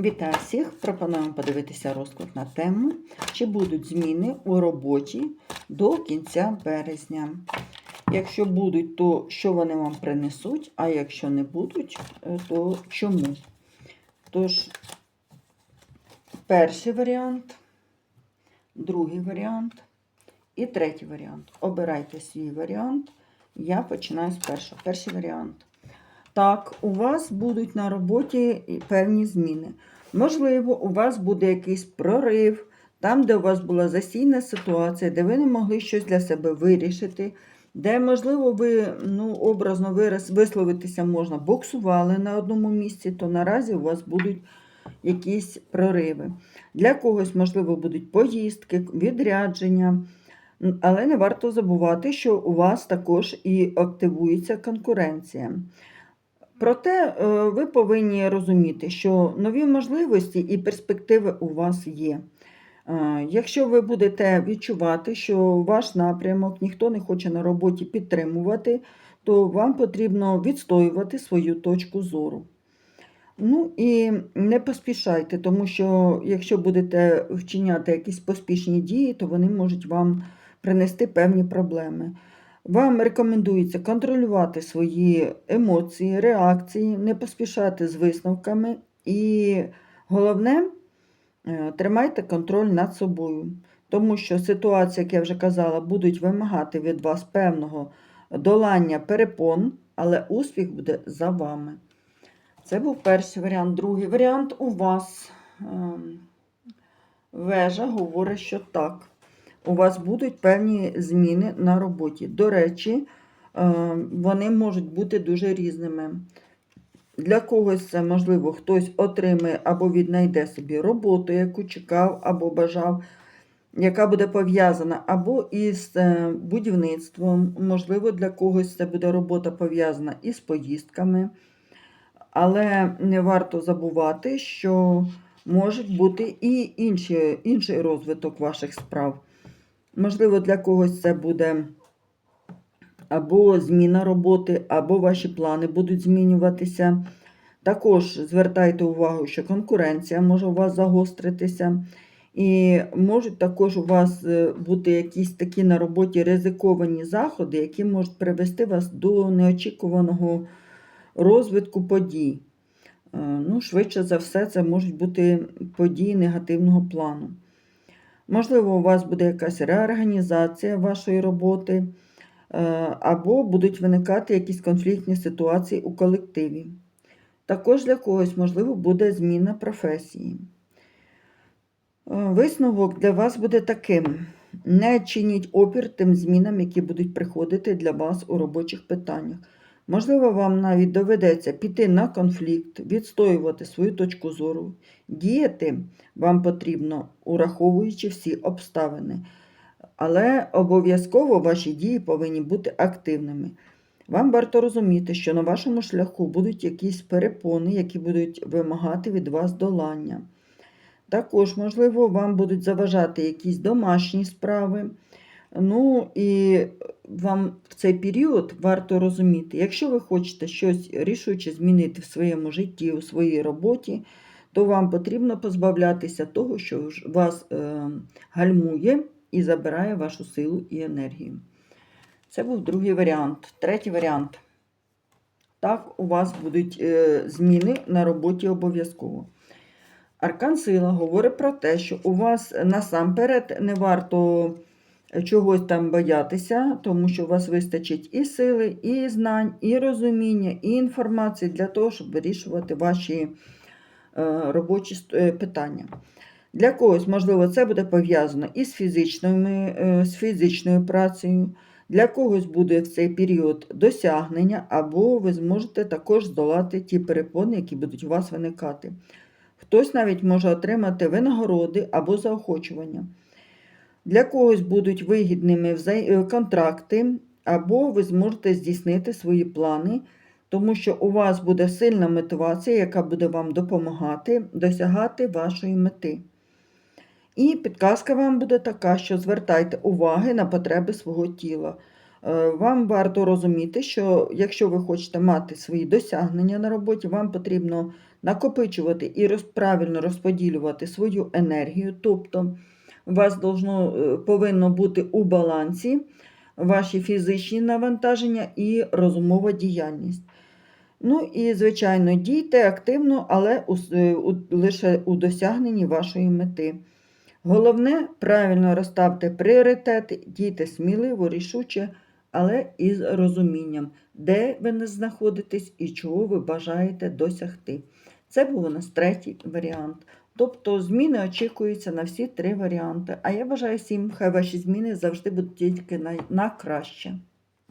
Вітаю всіх! Пропонуємо подивитися розклад на тему, чи будуть зміни у роботі до кінця березня. Якщо будуть, то що вони вам принесуть, а якщо не будуть, е, то чому? Тож, перший варіант, другий варіант і третій варіант. Обирайте свій варіант. Я починаю з першого. Перший варіант. Так, у вас будуть на роботі певні зміни. Можливо, у вас буде якийсь прорив, там, де у вас була засійна ситуація, де ви не могли щось для себе вирішити, де, можливо, ви ну, образно вираз, висловитися можна, боксували на одному місці, то наразі у вас будуть якісь прориви. Для когось, можливо, будуть поїздки, відрядження. Але не варто забувати, що у вас також і активується конкуренція. Проте е, ви повинні розуміти, що нові можливості і перспективи у вас є. Е, Якщо ви будете відчувати, що ваш напрямок ніхто не хоче на роботі підтримувати, то вам потрібно відстоювати свою точку зору. Ну і не поспішайте, тому що якщо будете вчиняти якісь поспішні дії, то вони можуть вам принести певні проблеми. Вам рекомендується контролювати свої емоції, реакції, не поспішати з висновками. І головне, е, тримайте контроль над собою, тому що ситуації, як я вже казала, будуть вимагати від вас певного долання перепон, але успіх буде за вами. Це був перший варіант. Другий варіант у вас ем, вежа говорить, що так у вас будуть певні зміни на роботі. До речі, е, вони можуть бути дуже різними. Для когось це, можливо, хтось отримає або віднайде собі роботу, яку чекав або бажав, яка буде пов'язана або із е, будівництвом. Можливо, для когось це буде робота пов'язана із поїздками. Але не варто забувати, що можуть бути і інші, інший розвиток ваших справ. Можливо, для когось це буде або зміна роботи, або ваші плани будуть змінюватися. Також звертайте увагу, що конкуренція може у вас загостритися. І можуть також у вас е, бути якісь такі на роботі ризиковані заходи, які можуть привести вас до неочікуваного розвитку подій. Е, Ну, Швидше за все, це можуть бути події негативного плану. Можливо, у вас буде якась реорганізація вашої роботи, е, або будуть виникати якісь конфліктні ситуації у колективі. Також для когось, можливо, буде зміна професії. Е, Висновок для вас буде таким: не чиніть опір тим змінам, які будуть приходити для вас у робочих питаннях. Можливо, вам навіть доведеться піти на конфлікт, відстоювати свою точку зору. Діяти вам потрібно, ураховуючи всі обставини. Але обов'язково ваші дії повинні бути активними. Вам варто розуміти, що на вашому шляху будуть якісь перепони, які будуть вимагати від вас долання. Також, можливо, вам будуть заважати якісь домашні справи. Ну і вам в цей період варто розуміти, якщо ви хочете щось рішуче змінити в своєму житті, у своїй роботі, то вам потрібно позбавлятися того, що вас е, гальмує і забирає вашу силу і енергію. Це був другий варіант. Третій варіант. Так, у вас будуть е, зміни на роботі обов'язково. Аркан сила говорить про те, що у вас насамперед не варто чогось там боятися, тому що у вас вистачить і сили, і знань, і розуміння, і інформації для того, щоб вирішувати ваші е, робочі е, питання. Для когось, можливо, це буде пов'язано із фізичними, е, з фізичною працею. Для когось буде в цей період досягнення, або ви зможете також здолати ті перепони, які будуть у вас виникати. Хтось навіть може отримати винагороди або заохочування. Для когось будуть вигідними е, контракти, або ви зможете здійснити свої плани, тому що у вас буде сильна мотивація, яка буде вам допомагати досягати вашої мети. І підказка вам буде така, що звертайте уваги на потреби свого тіла. Е, Вам варто розуміти, що якщо ви хочете мати свої досягнення на роботі, вам потрібно накопичувати і правильно розподілювати свою енергію. Тобто у вас должно, е, повинно бути у балансі ваші фізичні навантаження і розумова діяльність. Ну і, звичайно, дійте активно, але у, е, у, лише у досягненні вашої мети. Головне, правильно розставте пріоритети, дійте сміливо, рішуче, але із розумінням, де ви не знаходитесь і чого ви бажаєте досягти. Це був у нас третій варіант. Тобто зміни очікуються на всі три варіанти. А я бажаю всім, хай ваші зміни завжди будуть тільки на, на краще.